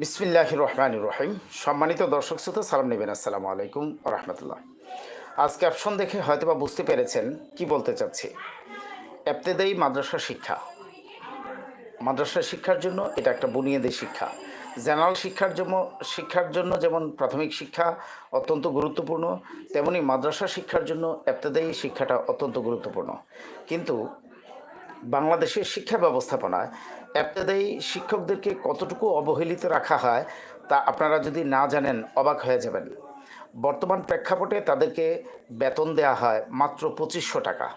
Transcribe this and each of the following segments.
বিসমিল্লাহ রহমান রহিম। সম্মানিত দর্শক শ্রোতা, সালাম নেবেন। আসসালামু আলাইকুম রহমতুল্লাহ। আজ ক্যাপশন দেখে হয়তোবা বুঝতে পেরেছেন কি বলতে চাচ্ছি। এফতেদায়ী মাদ্রাসা শিক্ষা। মাদ্রাসা শিক্ষার জন্য এটা একটা বুনিয়াদী শিক্ষা। জেনারেল শিক্ষার জন্য শিক্ষার জন্য যেমন প্রাথমিক শিক্ষা অত্যন্ত গুরুত্বপূর্ণ, তেমনি মাদ্রাসা শিক্ষার জন্য এফতেদায়ী শিক্ষাটা অত্যন্ত গুরুত্বপূর্ণ। কিন্তু বাংলাদেশের শিক্ষা ব্যবস্থাপনায় এফতেদায়ী শিক্ষকদেরকে কতটুকু অবহেলিত রাখা হয়, তা আপনারা যদি না জানেন, অবাক হয়ে যাবেন। বর্তমান প্রেক্ষাপটে তাদেরকে বেতন দেওয়া হয় মাত্র পঁচিশশো টাকা,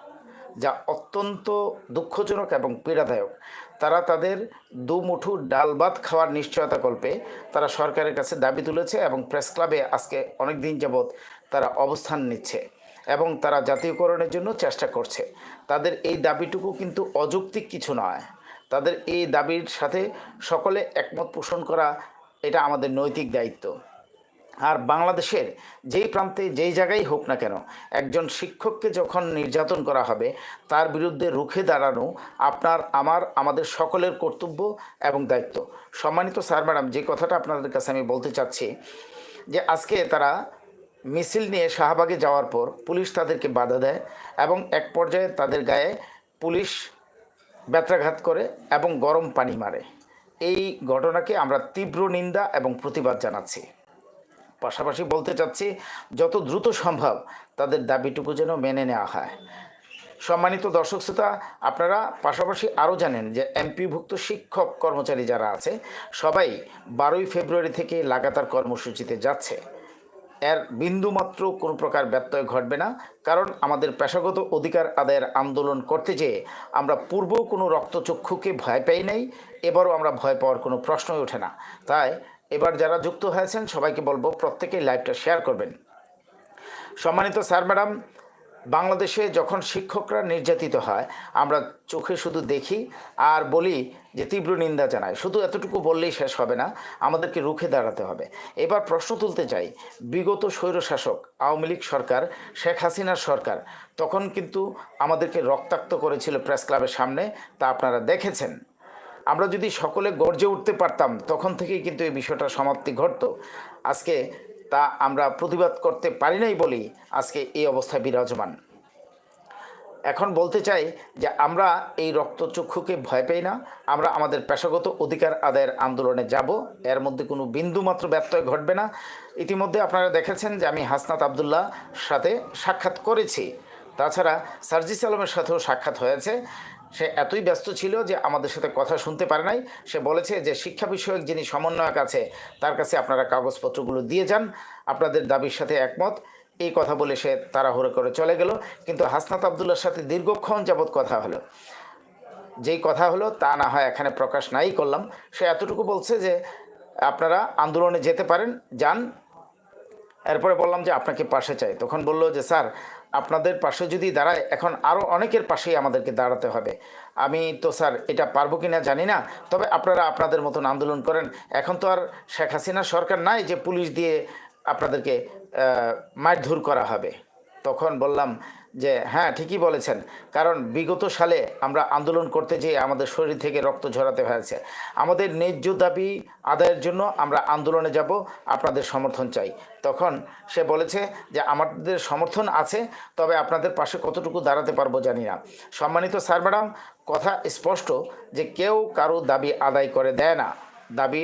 যা অত্যন্ত দুঃখজনক এবং পীড়াদায়ক। তারা তাদের দু দুমুঠু ডাল ভাত খাওয়ার নিশ্চয়তা কল্পে তারা সরকারের কাছে দাবি তুলেছে এবং প্রেস ক্লাবে আজকে অনেক দিন যাবৎ তারা অবস্থান নিচ্ছে এবং তারা জাতীয়করণের জন্য চেষ্টা করছে। তাদের এই দাবিটুকু কিন্তু অযৌক্তিক কিছু নয়। তাদের এই দাবির সাথে সকলে একমত পোষণ করা এটা আমাদের নৈতিক দায়িত্ব। আর বাংলাদেশের যেই প্রান্তে যেই জায়গায় হোক না কেন, একজন শিক্ষককে যখন নির্যাতন করা হবে, তার বিরুদ্ধে রুখে দাঁড়ানো আপনার, আমার, আমাদের সকলের কর্তব্য এবং দায়িত্ব। সম্মানিত স্যার, ম্যাডাম, যে কথাটা আপনাদের কাছে আমি বলতে চাচ্ছি, যে আজকে তারা মিছিল নিয়ে শাহবাগে যাওয়ার পর পুলিশ তাদেরকে বাধা দেয় এবং এক পর্যায়ে তাদের গায়ে পুলিশ ব্যত্রাঘাত করে এবং গরম পানি মারে। এই ঘটনাকে আমরা তীব্র নিন্দা এবং প্রতিবাদ জানাচ্ছি। পাশাপাশি বলতে চাচ্ছি, যত দ্রুত সম্ভব তাদের দাবিটুকু যেন মেনে নেওয়া হয়। সম্মানিত দর্শক শ্রোতা, আপনারা পাশাপাশি আরও জানেন যে এমপিভুক্ত শিক্ষক কর্মচারী যারা আছে, সবাই বারোই ফেব্রুয়ারি থেকে লাগাতার কর্মসূচিতে যাচ্ছে। এর বিন্দুমাত্র কোনো প্রকার ব্যত্যয় ঘটবে না, কারণ আমাদের পেশাগত অধিকার আদায়ের আন্দোলন করতে যেয়ে আমরা পূর্ব কোনো রক্তচক্ষুকে ভয় পাই নাই, এবারও আমরা ভয় পাওয়ার কোনো প্রশ্নই ওঠে না। তাই এবার যারা যুক্ত হয়েছেন সবাইকে বলব প্রত্যেকেই লাইভটা শেয়ার করবেন। সম্মানিত স্যার, ম্যাডাম বাংলাদেশে যখন শিক্ষকরা নির্যাতিত হয়, আমরা চোখে শুধু দেখি আর বলি যে তীব্র নিন্দা জানায় শুধু এতটুকু বললেই শেষ হবে না, আমাদেরকে রুখে দাঁড়াতে হবে। এবার প্রশ্ন তুলতে চাই, বিগত স্বৈরশাসক আওয়ামী লীগ সরকার, শেখ হাসিনার সরকার, তখন কিন্তু আমাদেরকে রক্তাক্ত করেছিল প্রেস ক্লাবের সামনে, তা আপনারা দেখেছেন। আমরা যদি সকলে গর্জে উঠতে পারতাম, তখন থেকেই কিন্তু এই বিষয়টা সমাপ্তি ঘটতো। আজকে তা আমরা প্রতিবাদ করতে পারি নাই বলেই আজকে এই অবস্থায় বিরাজমান। এখন বলতে চাই যে আমরা এই রক্তচক্ষুকে ভয় পাই না, আমরা আমাদের পেশাগত অধিকার আদায়ের আন্দোলনে যাব, এর মধ্যে কোনো বিন্দুমাত্র ব্যত্যয় ঘটবে না। ইতিমধ্যে আপনারা দেখেছেন যে আমি হাসনাত আবদুল্লাহ সাথে সাক্ষাৎ করেছি। তাছাড়া সার্জিস আলমের সাথেও সাক্ষাৎ হয়েছে। সে এতই ব্যস্ত ছিল যে আমাদের সাথে কথা শুনতে পারে নাই। সে বলেছে যে শিক্ষা বিষয়ক যিনি সমন্বয়ক আছে, তার কাছে আপনারা কাগজপত্রগুলো দিয়ে যান। আপনাদের দাবির সাথে একমত। এই কথা বলে সে তাড়াহুড়ো করে চলে গেল। কিন্তু হাসনাত আবদুল্লার সাথে দীর্ঘক্ষণ যাবৎ কথা হলো। যেই কথা হলো তা না হয় এখানে প্রকাশ নাই করলাম। সে এতটুকু বলছে যে আপনারা আন্দোলনে যেতে পারেন, যান। এরপরে বললাম যে আপনাকে পাশে চাই। তখন বলল যে, স্যার আপনাদের পাশে যদি দাঁড়ায়, এখন আরও অনেকের পাশেই আমাদেরকে দাঁড়াতে হবে। আমি তো স্যার এটা পারব কি না জানি না, তবে আপনারা আপনাদের মতন আন্দোলন করেন। এখন তো আর শেখ হাসিনা সরকার নাই যে পুলিশ দিয়ে আপনাদেরকে মারধুর করা হবে। তখন বললাম যে হ্যাঁ ঠিকই বলেছেন। কারণ বিগত সালে আমরা আন্দোলন করতে যেয়ে আমাদের শরীর থেকে রক্ত ঝরাতে হয়েছে। আমাদের ন্যায্য দাবি আদায়ের জন্য আমরা আন্দোলনে যাব, আপনাদের সমর্থন চাই। তখন সে বলেছে যে, আমাদের সমর্থন আছে, তবে আপনাদের পাশে কতটুকু দাঁড়াতে পারব জানি না। সম্মানিত স্যার ম্যাডাম, কথা স্পষ্ট যে, কেউ কারও দাবি আদায় করে দেয় না। দাবি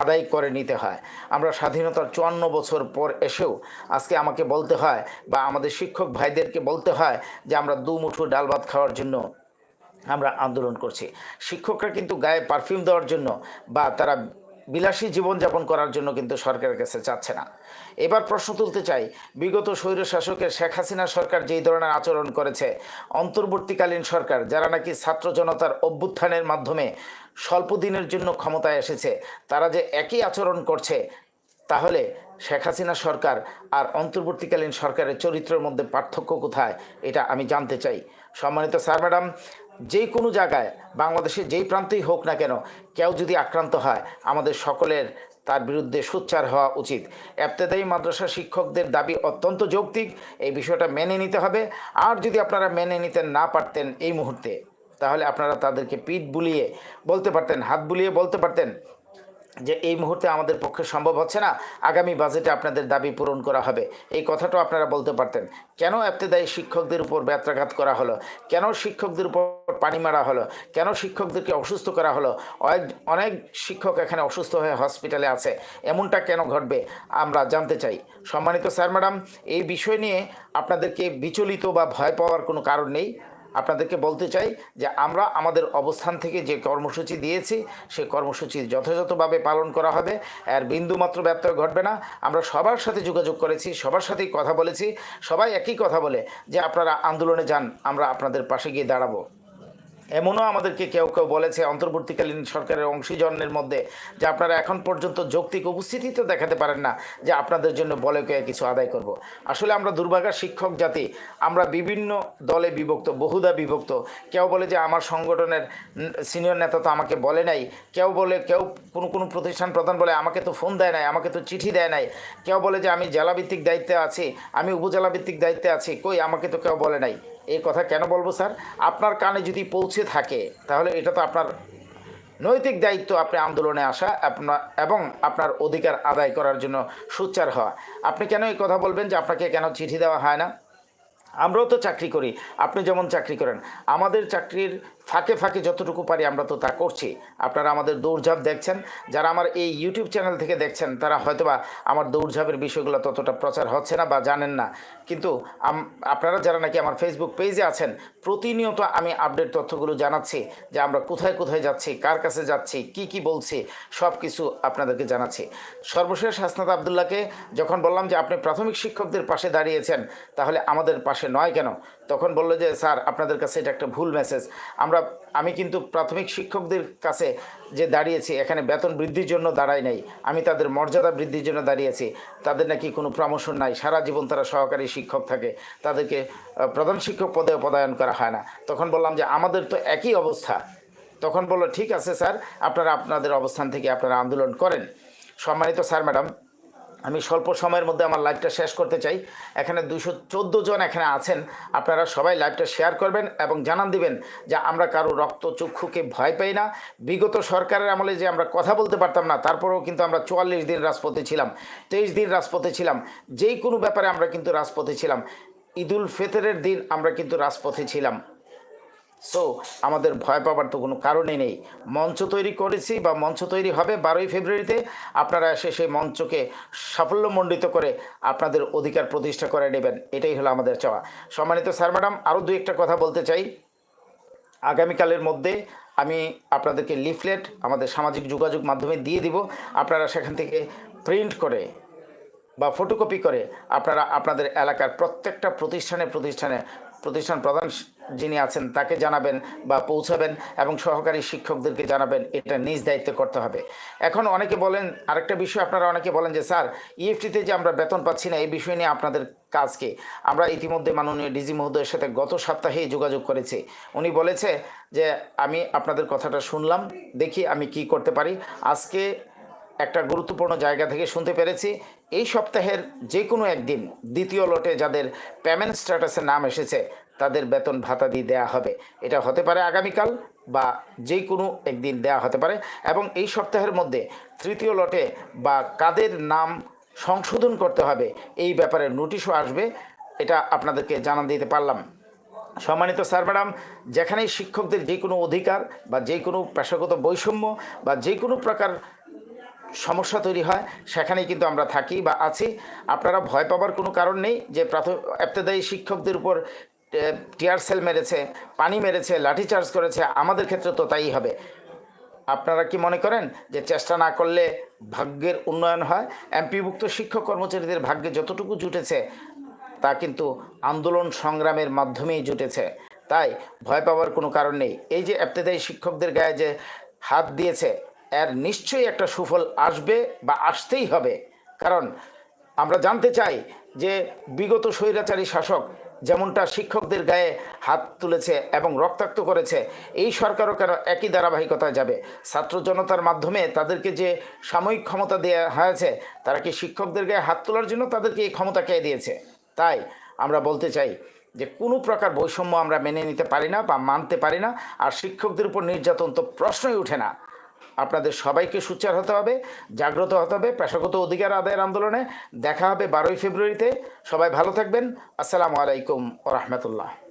আদায় করে নিতে হয়। আমরা স্বাধীনতার চুয়ান্ন বছর পর এসেও আজকে আমাকে বলতে হয় বা আমাদের শিক্ষক ভাইদেরকে বলতে হয় যে আমরা দু মুঠো ডাল ভাত খাওয়ার জন্য আমরা আন্দোলন করছি। শিক্ষকরা কিন্তু গায়ে পারফিউম দেওয়ার জন্য বা তারা বিলাসী জীবনযাপন করার জন্য কিন্তু সরকারের কাছে চাচ্ছে না। এবার প্রশ্ন তুলতে চাই, বিগত স্বৈর শাসকের শেখ হাসিনা সরকার যেই ধরনের আচরণ করেছে, অন্তর্বর্তীকালীন সরকার যারা নাকি ছাত্র জনতার অভ্যুত্থানের মাধ্যমে স্বল্প দিনের জন্য ক্ষমতায় এসেছে, তারা যে একই আচরণ করছে, তাহলে শেখ হাসিনা সরকার আর অন্তর্বর্তীকালীন সরকারের চরিত্রের মধ্যে পার্থক্য কোথায়, এটা আমি জানতে চাই। সম্মানিত স্যার, ম্যাডাম যে কোনো জায়গায় বাংলাদেশের যেই প্রান্তেই হোক না কেন কেউ যদি আক্রান্ত হয়, আমাদের সকলের তার বিরুদ্ধে সোচ্চার হওয়া উচিত। এফতেদায়ী মাদ্রাসা শিক্ষকদের দাবি অত্যন্ত যৌক্তিক, এই বিষয়টা মেনে নিতে হবে। আর যদি আপনারা মেনে নিতে না পারতেন এই মুহূর্তে, তাহলে আপনারা তাদেরকে পিঠ বুলিয়ে বলতে পারতেন, হাত বুলিয়ে বলতে পারতেন যে এই মুহূর্তে আমাদের পক্ষে সম্ভব হচ্ছে না, আগামী বাজেটে আপনাদের দাবি পূরণ করা হবে। এই কথাটাও আপনারা বলতে পারতেন। কেন এফতেদায়ী শিক্ষকদের উপর ব্যত্রাঘাত করা হলো? কেন শিক্ষকদের উপর পানি মারা হলো? কেন শিক্ষকদেরকে অসুস্থ করা হলো? অনেক শিক্ষক এখানে অসুস্থ হয়ে হসপিটালে আছে। এমনটা কেন ঘটবে? আমরা জানতে চাই। সম্মানিত স্যার, ম্যাডাম, এই বিষয় নিয়ে আপনাদেরকে বিচলিত বা ভয় পাওয়ার কোনো কারণ নেই। আপনাদেরকে বলতে চাই যে আমরা আমাদের অবস্থান থেকে যে কর্মসূচি দিয়েছি, সে কর্মসূচি যথাযথভাবে পালন করা হবে। আর বিন্দুমাত্র ব্যত্যয় ঘটবে না। আমরা সবার সাথে যোগাযোগ করেছি, সবার সাথেই কথা বলেছি, সবাই একই কথা বলে যে আপনারা আন্দোলনে যান, আমরা আপনাদের পাশে গিয়ে দাঁড়াবো। এমনও আমাদেরকে কেউ কেউ বলেছে অন্তর্বর্তীকালীন সরকারের অংশীজনের মধ্যে যে আপনারা এখন পর্যন্ত যৌক্তিক উপস্থিতি তো দেখাতে পারেন না যে আপনাদের জন্য বলে কয়ে কিছু আদায় করব। আসলে আমরা দুর্ভাগা শিক্ষক জাতি, আমরা বিভিন্ন দলে বিভক্ত, বহুদা বিভক্ত। কেউ বলে যে আমার সংগঠনের সিনিয়র নেতা তো আমাকে বলে নাই। কেউ বলে, কেউ কোনো কোনো প্রতিষ্ঠান প্রধান বলে, আমাকে তো ফোন দেয় নাই, আমাকে তো চিঠি দেয় নাই। কেউ বলে যে আমি জেলাভিত্তিক দায়িত্বে আছি, আমি উপজেলাভিত্তিক দায়িত্বে আছি, কই আমাকে তো কেউ বলে নাই। এই কথা কেন বলব, স্যার? আপনার কানে যদি পৌঁছে থাকে, তাহলে এটা তো আপনার নৈতিক দায়িত্ব আপনি আন্দোলনে আসা, আপনার এবং আপনার অধিকার আদায় করার জন্য সোচ্চার হওয়া। আপনি কেন এই কথা বলবেন যে আপনাকে কেন চিঠি দেওয়া হয় না? আমরাও তো চাকরি করি। আপনি যেমন চাকরি করেন, আমাদের চাকরির ফাঁকে ফাঁকে যতটুকু পারি আমরা তো তা করছি। আপনারা আমাদের দৌড়ঝাঁপ দেখছেন। যারা আমার এই ইউটিউব চ্যানেল থেকে দেখছেন, তারা হয়তোবা আমার দৌড়ঝাঁপের বিষয়গুলো ততটা প্রচার হচ্ছে না বা জানেন না। কিন্তু আপনারা যারা নাকি আমার ফেসবুক পেজে আছেন, প্রতিনিয়ত আমি আপডেট তথ্যগুলো জানাচ্ছি যে আমরা কোথায় কোথায় যাচ্ছি, কার কাছে যাচ্ছি, কি কি বলছি সব কিছু আপনাদেরকে জানাচ্ছি। সর্বশেষ হাসনাত আবদুল্লাহকে যখন বললাম যে আপনি প্রাথমিক শিক্ষকদের পাশে দাঁড়িয়েছেন, তাহলে আমাদের পাশে নয় কেন? তখন বলল যে, স্যার, আপনাদের কাছে এটা একটা ভুল মেসেজ আমরা, আমি কিন্তু প্রাথমিক শিক্ষকদের কাছে যে দাঁড়িয়েছি, এখানে বেতন বৃদ্ধির জন্য দাঁড়াই নাই। আমি তাদের মর্যাদা বৃদ্ধির জন্য দাঁড়িয়েছি। তাদের নাকি কোনো প্রমোশন নাই। সারা জীবন তারা সহকারী শিক্ষক থাকে। তাদেরকে প্রধান শিক্ষক পদে পদায়ন করা হয় না। তখন বললাম যে, আমাদের তো একই অবস্থা। তখন বলল, ঠিক আছে, স্যার। আপনারা আপনাদের অবস্থান থেকে আপনারা আন্দোলন করেন। সম্মানিত স্যার, ম্যাডাম আমি স্বল্প সময়ের মধ্যে আমার লাইভটা শেষ করতে চাই। এখানে দুশো চোদ্দ জন এখানে আছেন। আপনারা সবাই লাইভটা শেয়ার করবেন এবং জানান দিবেন যে আমরা কারও রক্ত চক্ষুকে ভয় পাই না। বিগত সরকারের আমলে যে আমরা কথা বলতে পারতাম না, তারপরেও কিন্তু আমরা চুয়াল্লিশ দিন রাজপথে ছিলাম, তেইশ দিন রাজপথে ছিলাম। যেই কোনো ব্যাপারে আমরা কিন্তু রাজপথে ছিলাম। ঈদুল ফেতরের দিন আমরা কিন্তু রাজপথে ছিলাম। সো আমাদের ভয় পাবার তো কোনো কারণই নেই। মঞ্চ তৈরি করেছি বা মঞ্চ তৈরি হবে বারোই ফেব্রুয়ারিতে। আপনারা এসে সেই মঞ্চকে সাফল্যমণ্ডিত করে আপনাদের অধিকার প্রতিষ্ঠা করে নেবেন। এটাই হলো আমাদের চাওয়া। সম্মানিত স্যার, ম্যাডাম, আরও দু একটা কথা বলতে চাই। আগামীকালের মধ্যে আমি আপনাদেরকে লিফলেট আমাদের সামাজিক যোগাযোগ মাধ্যমে দিয়ে দিব। আপনারা সেখান থেকে প্রিন্ট করে বা ফটোকপি করে আপনারা আপনাদের এলাকার প্রত্যেকটা প্রতিষ্ঠানে প্রতিষ্ঠানে, প্রতিষ্ঠান প্রধান যিনি আছেন, তাকে জানাবেন বা পৌঁছাবেন এবং সহকারী শিক্ষকদেরকে জানাবেন, এটা নিজ দায়িত্বে করতে হবে। এখন অনেকে বলেন, আরেকটা বিষয় আপনারা অনেকে বলেন যে, স্যার ইএফটিতে যে আমরা বেতন পাচ্ছি না, এই বিষয় নিয়ে আপনাদের কাজকে। আমরা ইতিমধ্যে মাননীয় ডিজি মহোদয়ের সাথে গত সপ্তাহেই যোগাযোগ করেছি। উনি বলেছে যে, আমি আপনাদের কথাটা শুনলাম, দেখি আমি কি করতে পারি। আজকে একটা গুরুত্বপূর্ণ জায়গা থেকে শুনতে পেরেছি। এই সপ্তাহের যে কোনো একদিন দ্বিতীয় লটে যাদের পেমেন্ট স্ট্যাটাসে নাম এসেছে, তাদের বেতন ভাতা দিয়ে দেওয়া হবে। এটা হতে পারে আগামীকাল বা যে কোনো একদিন দেওয়া হতে পারে। এবং এই সপ্তাহের মধ্যে তৃতীয় লটে বা কাদের নাম সংশোধন করতে হবে, এই ব্যাপারে নোটিশও আসবে। এটা আপনাদেরকে জানান দিতে পারলাম। সম্মানিত স্যার, ম্যাডাম, যেখানেই শিক্ষকদের যে কোনো অধিকার বা যে কোনো পেশাগত বৈষম্য বা যে কোনো প্রকার সমস্যা তৈরি হয়, সেখানেই কিন্তু আমরা থাকি বা আছি। আপনারা ভয় পাবার কোনো কারণ নেই যে প্রাথমিক এফতেদায়ী শিক্ষকদের উপর টিয়ার সেল মেরেছে, পানি মেরেছে লাঠিচার্জ করেছে, আমাদের ক্ষেত্রে তো তাই হবে। আপনারা কি মনে করেন যে চেষ্টা না করলে ভাগ্যের উন্নয়ন হয়? এমপিভুক্ত শিক্ষক কর্মচারীদের ভাগ্যে যতটুকু জুটেছে, তা কিন্তু আন্দোলন সংগ্রামের মাধ্যমেই জুটেছে। তাই ভয় পাওয়ার কোনো কারণ নেই। এই যে এফতেদায়ী শিক্ষকদের গায়ে যে হাত দিয়েছে এর নিশ্চয়ই একটা সুফল আসবে বা আসতেই হবে। কারণ আমরা জানতে চাই যে বিগত স্বৈরাচারী শাসক যেমনটা শিক্ষকদের গায়ে হাত তুলেছে এবং রক্তাক্ত করেছে, এই সরকারও কেন একই ধারাবাহিকতায় যাবে? ছাত্র জনতার মাধ্যমে তাদেরকে যে সাময়িক ক্ষমতা দেওয়া হয়েছে, তারা কি শিক্ষকদের গায়ে হাত তোলার জন্য তাদেরকে এই ক্ষমতা কে দিয়েছে? তাই আমরা বলতে চাই যে কোনো প্রকার বৈষম্য আমরা মেনে নিতে পারি না বা মানতে পারি না, আর শিক্ষকদের উপর নির্যাতন তো প্রশ্নই ওঠে না। আপনাদের সবাইকে সুচার হতে হবে, জাগ্রত হতে হবে, পেশাগত অধিকার আদায়ের আন্দোলনে দেখা হবে বারোই ফেব্রুয়ারিতে। সবাই ভালো থাকবেন। আসসালামু আলাইকুম ও রহমতুল্লাহ।